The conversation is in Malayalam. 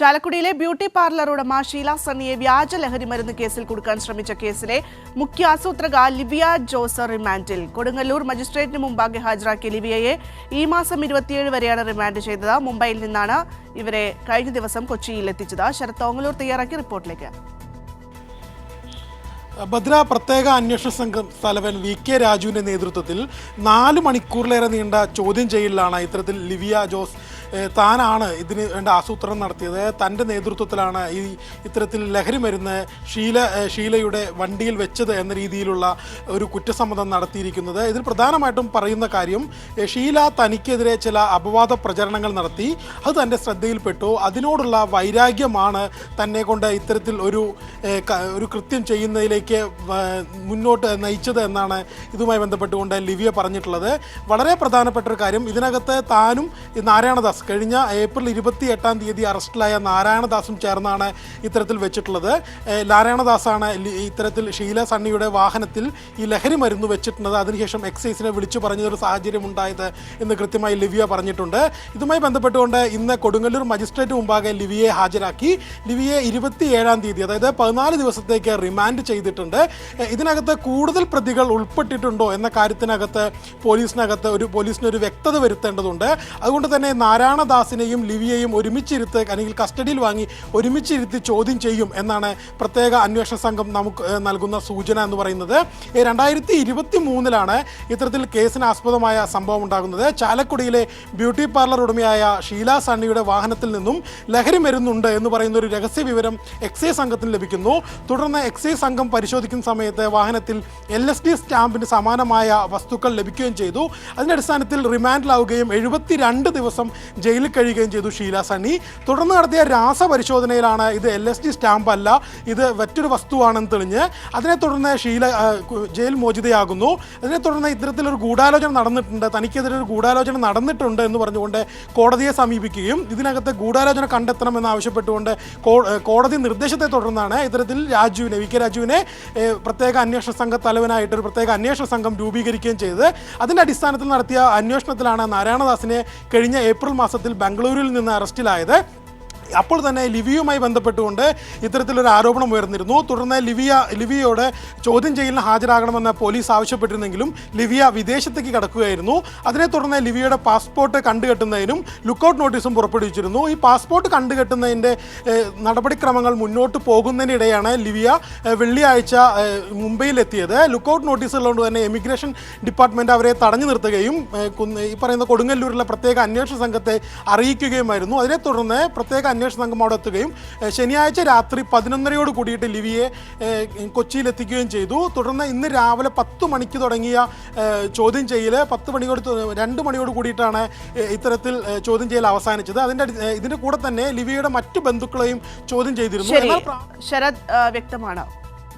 ചാലക്കുടിയിലെ ബ്യൂട്ടി പാർലർ ഉടമ ഷീല സണ്ണിയെ വ്യാജ ലഹരി മരുന്ന് കേസിൽ കൊടുക്കാൻ ശ്രമിച്ച കേസിലെ മുഖ്യ ആസൂത്രക ലിവിയ ജോസ് റിമാൻഡിൽ. കൊടുങ്ങല്ലൂർ മജിസ്ട്രേറ്റിന് മുമ്പാകെ ഹാജരാക്കിയ ലിബിയയെ ഈ മാസം ഇരുപത്തിയേഴ് വരെയാണ് റിമാൻഡ് ചെയ്തത്. മുംബൈയിൽ നിന്നാണ് ഇവരെ കഴിഞ്ഞ ദിവസം കൊച്ചിയിൽ എത്തിച്ചത്. ശരത് തോങ്ങലൂർ തയ്യാറാക്കിയ റിപ്പോർട്ടിലേക്ക്. ഭദ്ര പ്രത്യേക അന്വേഷണ സംഘം തലവൻ വി കെ രാജുവിന്റെ നേതൃത്വത്തിൽ നാല് മണിക്കൂറിലേറെ നീണ്ട ചോദ്യം ചെയ്യലിലാണ് ഇത്തരത്തിൽ ലിവിയ ജോസ് താനാണ് ഇതിന് വേണ്ട ആസൂത്രണം നടത്തിയത്. തന്റെ നേതൃത്വത്തിലാണ് ഈ ഇത്തരത്തിൽ ലഹരി മരുന്ന് ഷീല ഷീലയുടെ വണ്ടിയിൽ വെച്ചത് എന്ന രീതിയിലുള്ള ഒരു കുറ്റസമ്മതം നടത്തിയിരിക്കുന്നത്. ഇതിൽ പ്രധാനമായിട്ടും പറയുന്ന കാര്യം ഷീല തനിക്കെതിരെ ചില അപവാദ പ്രചരണങ്ങൾ നടത്തി. അത് തന്റെ ശ്രദ്ധയിൽപ്പെട്ടു. അതിനോടുള്ള വൈരാഗ്യമാണ് തന്നെ കൊണ്ട് ഇത്തരത്തിൽ ഒരു ഒരു കൃത്യം ചെയ്യുന്നതിലേക്ക് മുന്നോട്ട് നയിച്ചത് എന്നാണ് ഇതുമായി ബന്ധപ്പെട്ടുകൊണ്ട് ലിവിയ പറഞ്ഞിട്ടുള്ളത്. വളരെ പ്രധാനപ്പെട്ട ഒരു കാര്യം ഇതിനകത്ത് താനും ഈ കഴിഞ്ഞ ഏപ്രിൽ ഇരുപത്തി എട്ടാം തീയതി അറസ്റ്റിലായ നാരായണദാസും ചേർന്നാണ് ഇത്തരത്തിൽ വെച്ചിട്ടുള്ളത്. നാരായണദാസാണ് ഇത്തരത്തിൽ ഷീല സണ്ണിയുടെ വാഹനത്തിൽ ഈ ലഹരി മരുന്ന് വെച്ചിട്ടുള്ളത്. അതിനുശേഷം എക്സൈസിനെ വിളിച്ചു പറഞ്ഞൊരു സാഹചര്യം ഉണ്ടായത് എന്ന് കൃത്യമായി ലിവിയ പറഞ്ഞിട്ടുണ്ട്. ഇതുമായി ബന്ധപ്പെട്ടുകൊണ്ട് ഇന്ന് കൊടുങ്ങല്ലൂർ മജിസ്ട്രേറ്റ് മുമ്പാകെ ലിവിയെ ഹാജരാക്കി. ലിവിയെ ഇരുപത്തിയേഴാം തീയതി അതായത് പതിനാല് ദിവസത്തേക്ക് റിമാൻഡ് ചെയ്തിട്ടുണ്ട്. ഇതിനകത്ത് കൂടുതൽ പ്രതികൾ ഉൾപ്പെട്ടിട്ടുണ്ടോ എന്ന കാര്യത്തിനകത്ത് പോലീസിനകത്ത് ഒരു പോലീസിന് ഒരു വ്യക്തത വരുത്തേണ്ടതുണ്ട്. അതുകൊണ്ട് തന്നെ നാരായണദാസിനെയും ലിവിയെയും ഒരുമിച്ചിരുത്ത് അല്ലെങ്കിൽ കസ്റ്റഡിയിൽ വാങ്ങി ഒരുമിച്ചിരുത്തി ചോദ്യം ചെയ്യും എന്നാണ് പ്രത്യേക അന്വേഷണ സംഘം നമുക്ക് നൽകുന്ന സൂചന എന്ന് പറയുന്നത്. രണ്ടായിരത്തി ഇരുപത്തി മൂന്നിലാണ് ഇത്തരത്തിൽ കേസിന് ആസ്പദമായ സംഭവം ഉണ്ടാകുന്നത്. ചാലക്കുടിയിലെ ബ്യൂട്ടി പാർലർ ഉടമയായ ഷീല സണ്ണിയുടെ വാഹനത്തിൽ നിന്നും ലഹരി മരുന്നുണ്ട് എന്ന് പറയുന്ന ഒരു രഹസ്യ വിവരം എക്സൈസ് സംഘത്തിന് ലഭിക്കുന്നു. തുടർന്ന് എക്സൈസ് സംഘം പരിശോധിക്കുന്ന സമയത്ത് വാഹനത്തിൽ എൽ എസ് ഡി സ്റ്റാമ്പിന് സമാനമായ വസ്തുക്കൾ ലഭിക്കുകയും ചെയ്തു. അതിന്റെ അടിസ്ഥാനത്തിൽ റിമാൻഡിലാവുകയും എഴുപത്തിരണ്ട് ദിവസം ജയിലിൽ കഴിയുകയും ചെയ്തു ഷീല സണ്ണി. തുടർന്ന് നടത്തിയ രാസപരിശോധനയിലാണ് ഇത് എൽ എസ് ഡി സ്റ്റാമ്പ് അല്ല ഇത് മറ്റൊരു വസ്തുവാണെന്ന് തെളിഞ്ഞ്. അതിനെ തുടർന്ന് ഷീല ജയിൽ മോചിതയാകുന്നു. അതിനെ തുടർന്ന് ഇത്തരത്തിലൊരു ഗൂഢാലോചന നടന്നിട്ടുണ്ട്. തനിക്കെതിരെ ഒരു ഗൂഢാലോചന നടന്നിട്ടുണ്ട് എന്ന് പറഞ്ഞുകൊണ്ട് കോടതിയെ സമീപിക്കുകയും ഇതിനകത്ത് ഗൂഢാലോചന കണ്ടെത്തണമെന്ന് ആവശ്യപ്പെട്ടുകൊണ്ട് കോടതി നിർദ്ദേശത്തെ തുടർന്നാണ് ഇത്തരത്തിൽ രാജുവിനെ വി. കെ. രാജുവിനെ പ്രത്യേക അന്വേഷണ സംഘ തലവനായിട്ട് ഒരു പ്രത്യേക അന്വേഷണ സംഘം രൂപീകരിക്കുകയും ചെയ്ത്. അതിന്റെ അടിസ്ഥാനത്തിൽ നടത്തിയ അന്വേഷണത്തിലാണ് നാരായണദാസിനെ കഴിഞ്ഞ ഏപ്രിൽ മാസത്തിൽ ബംഗളൂരുവിൽ നിന്ന് അറസ്റ്റിലായത് അപ്പോൾ തന്നെ ലിവിയുമായി ബന്ധപ്പെട്ടുകൊണ്ട് ഇത്തരത്തിലൊരു ആരോപണം ഉയർന്നിരുന്നു. തുടർന്ന് ലിവിയ ലിവിയയോട് ചോദ്യം ചെയ്യലിന് ഹാജരാകണമെന്ന് പോലീസ് ആവശ്യപ്പെട്ടിരുന്നെങ്കിലും ലിവിയ വിദേശത്തേക്ക് കടക്കുകയായിരുന്നു. അതിനെ തുടർന്ന് ലിവിയയുടെ പാസ്പോർട്ട് കണ്ടുകെട്ടുന്നതിനും ലുക്കൗട്ട് നോട്ടീസും പുറപ്പെടുവിച്ചിരുന്നു. ഈ പാസ്പോർട്ട് കണ്ടുകെട്ടുന്നതിന്റെ നടപടിക്രമങ്ങൾ മുന്നോട്ട് പോകുന്നതിനിടെയാണ് ലിവിയ വെള്ളിയാഴ്ച മുംബൈയിലെത്തിയത്. ലുക്കൗട്ട് നോട്ടീസ് ഉള്ളതുകൊണ്ട് തന്നെ എമിഗ്രേഷൻ ഡിപ്പാർട്ട്മെന്റ് അവരെ തടഞ്ഞു നിർത്തുകയും ഈ പറയുന്ന കൊടുങ്ങല്ലൂരിലെ പ്രത്യേക അന്വേഷണ സംഘത്തെ അറിയിക്കുകയുമായിരുന്നു. അതിനെ തുടർന്ന് പ്രത്യേക അന്വേഷണ സംഘം അവിടെ എത്തുകയും ശനിയാഴ്ച രാത്രി പതിനൊന്നരയോട് കൂടിയിട്ട് ലിവിയെ കൊച്ചിയിലെത്തിക്കുകയും കൊച്ചിയിൽ എത്തിക്കുകയും ചെയ്തു. തുടർന്ന് ഇന്ന് രാവിലെ പത്ത് മണിക്ക് തുടങ്ങിയ ചോദ്യം ചെയ്യൽ പത്ത് മണിയോട് രണ്ട് മണിയോട് കൂടിയിട്ടാണ് ഇത്തരത്തിൽ ചോദ്യം ചെയ്യൽ അവസാനിച്ചത്. അതിന്റെ ഇതിന്റെ കൂടെ തന്നെ ലിവിയുടെ മറ്റു ബന്ധുക്കളെയും ചോദ്യം ചെയ്തിരുന്നു. ശരി. ശരത് വ്യക്തമാണ്.